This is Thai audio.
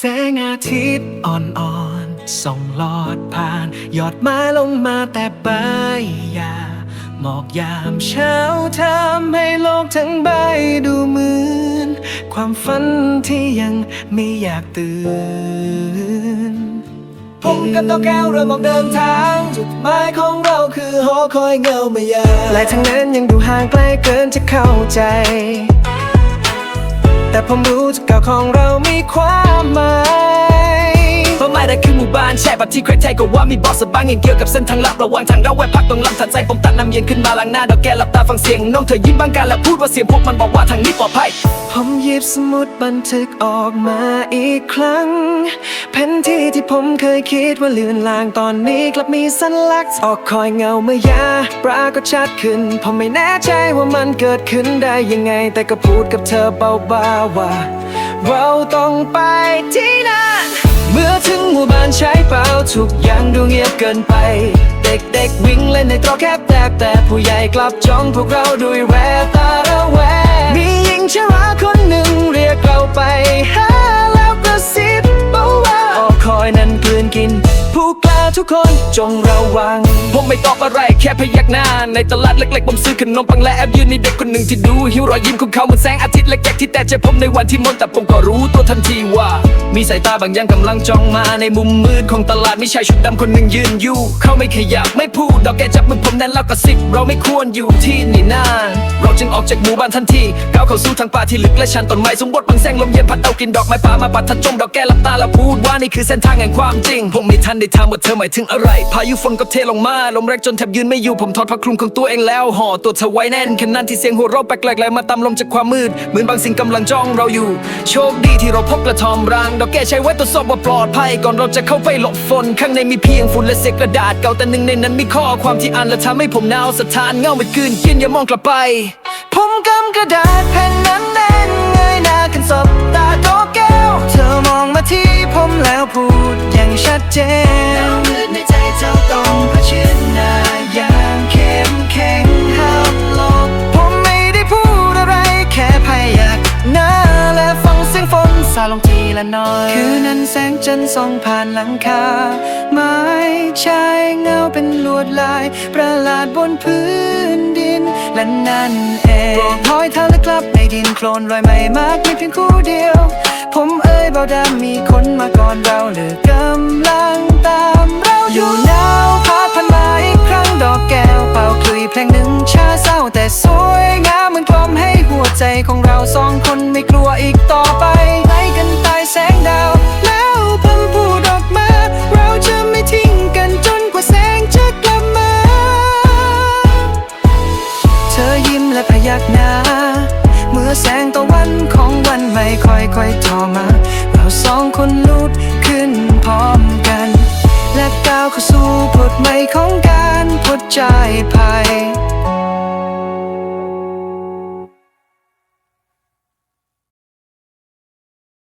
แสงอาทิตย์อ่อนๆส่องลอดผ่าน ยอดไม้ลงมาแต่ใบหญ้าหมอกยามเช้าทำให้โลกทั้งใบดูเหมือน ความฝันที่ยังไม่อยากตื่น ผมกับตัวแก้วเริ่มออกเดินทาง จุดหมายของเราคือหอคอยเงาไม่ยาและทั้งนั้นยังดูห่างไกลเกินจะเข้าใจ ผมรู้จุดเก่าของเรามีความหมายเพราหมายได้คือหมู่บ้านแช่แบบที่ใครๆก็ว่ามีบอสบ้างอย่างเกี่ยวกับเส้นทางลับระหว่างทางเราแวะพักตรงลำทันใจผมตัดน้ำเย็นขึ้นมาล้างหน้าดอกแก้หลับตาฟังเสียงน้องเธอยิ้มบางการและพูดว่าเสียงพวกมันบอกว่าทางนี้ปลอดภัยผมหยิบสมุดบันทึกออกมาอีกครั้ง ผนที่ที่ผมเคยคิดว่าเลือนลางตอนนี้กลับมีสัญลักษณ์ออกคอยเงาเมื่อยาปรากฏชัดขึ้น ผมไม่แน่ใจว่ามันเกิดขึ้นได้ยังไง แต่ก็พูดกับเธอเบาๆว่า เราต้องไปที่นั่นเมื่อถึงหมู่บ้านใช้เปล่าทุกอย่างดูเงียบเกินไป เด็กๆวิ่งเล่นในตรอกแคบแตกแต่ผู้ใหญ่กลับจ้องพวกเราด้วยแววตาระแวงมีหญิงชราค ทุกคนจงระวัง ผมไม่ตอบอะไรแค่พยักหน้า ในตลาดเล็กๆผมซื้อขนมปังและแอบยืนในเด็กคนหนึ่งที่ดู หิวรอยยิ้มของเขาเหมือนแสงอาทิตย์เล็กๆที่แต่ใจผมในวันที่มนแต่ผมก็รู้ตัวทันทีว่า มีสายตาบางอย่างกำลังจ้องมาในมุมมืดของตลาดมีชายชุดดำคนหนึ่งยืนอยู่ เขาไม่ขยับไม่พูดดอกแกจับมือผมแน่นแล้วก็สิบเราไม่ควรอยู่ที่นี่นานเราจึงออกจากหมู่บ้านทันทีก้าวเข้าสู่ทางป่าที่ลึกและชันต้นไม้สมบูรณ์บางแสงลมเย็นพัดเอากลินดอกไม้ป่ามาปัดทัดจมดอกแก้หลับตาแล้วพูดว่านี่คือเส้นทางแห่งความจริง ผมไม่ทันได้ถามว่าเธอหมายถึงอะไรพายุฝนก็เทลงมาลมแรงจนแทบยืนไม่อยู่ผมถอดผ้าคลุมของตัวเองแล้วห่อตัวเธอไว้แน่นขณะที่เสียงหัวเราะแปลกๆไหลมาตามลมจากความมืด เหมือนบางสิ่งกำลังจ้องเราอยู่ โชคดีที่เราพบกระทอมรังดอกแก้ใช้ไว้ตรวจสอบว่าปลอดภัย ก่อนเราจะเข้าไปหลบฝน ข้างในมีเพียงฝุ่นและเศษกระดาษเก่าแต่หนึ่งในนั้นมีข้อความที่อ่านและทำให้ผมหนาวสถานเงาไม่คืนกินอย่ามองกลับไป ผมกำกระดาษแผ่นนั้นแน่นเงยหน้าขึ้นสบตาโตแก้ว เธอมองมาที่ผมแล้วพูดอย่างชัดเจน ละน้อย คืนนั้นแสงจันทร์ส่องผ่านหลังคา ไม้ชายเงาเป็นลวดลาย ประหลาดบนพื้นดิน และนั่นเองโปรดถอยเท้าและกลับในดินโคลนรอยไม่มากมีเพียงคู่เดียว ผมเอ่ยเบาดำมีคนมาก่อนเราหลือกำลังตามเราอยู่หนาวพัดพันมาอีกครั้งดอกแก้วเป่าคลุยเพลงหนึ่งชาเศร้าแต่สวยงามเหมือนกลอมให้หัวใจของเราสองคนไม่กลัวอีกต่อไป อแสงตะวันของวันใหม่ค่อยค่อยทอมา เราสองคนลุดขึ้นพร้อมกัน และก้าวเข้าสู่บทใหม่ของการพดใจภัย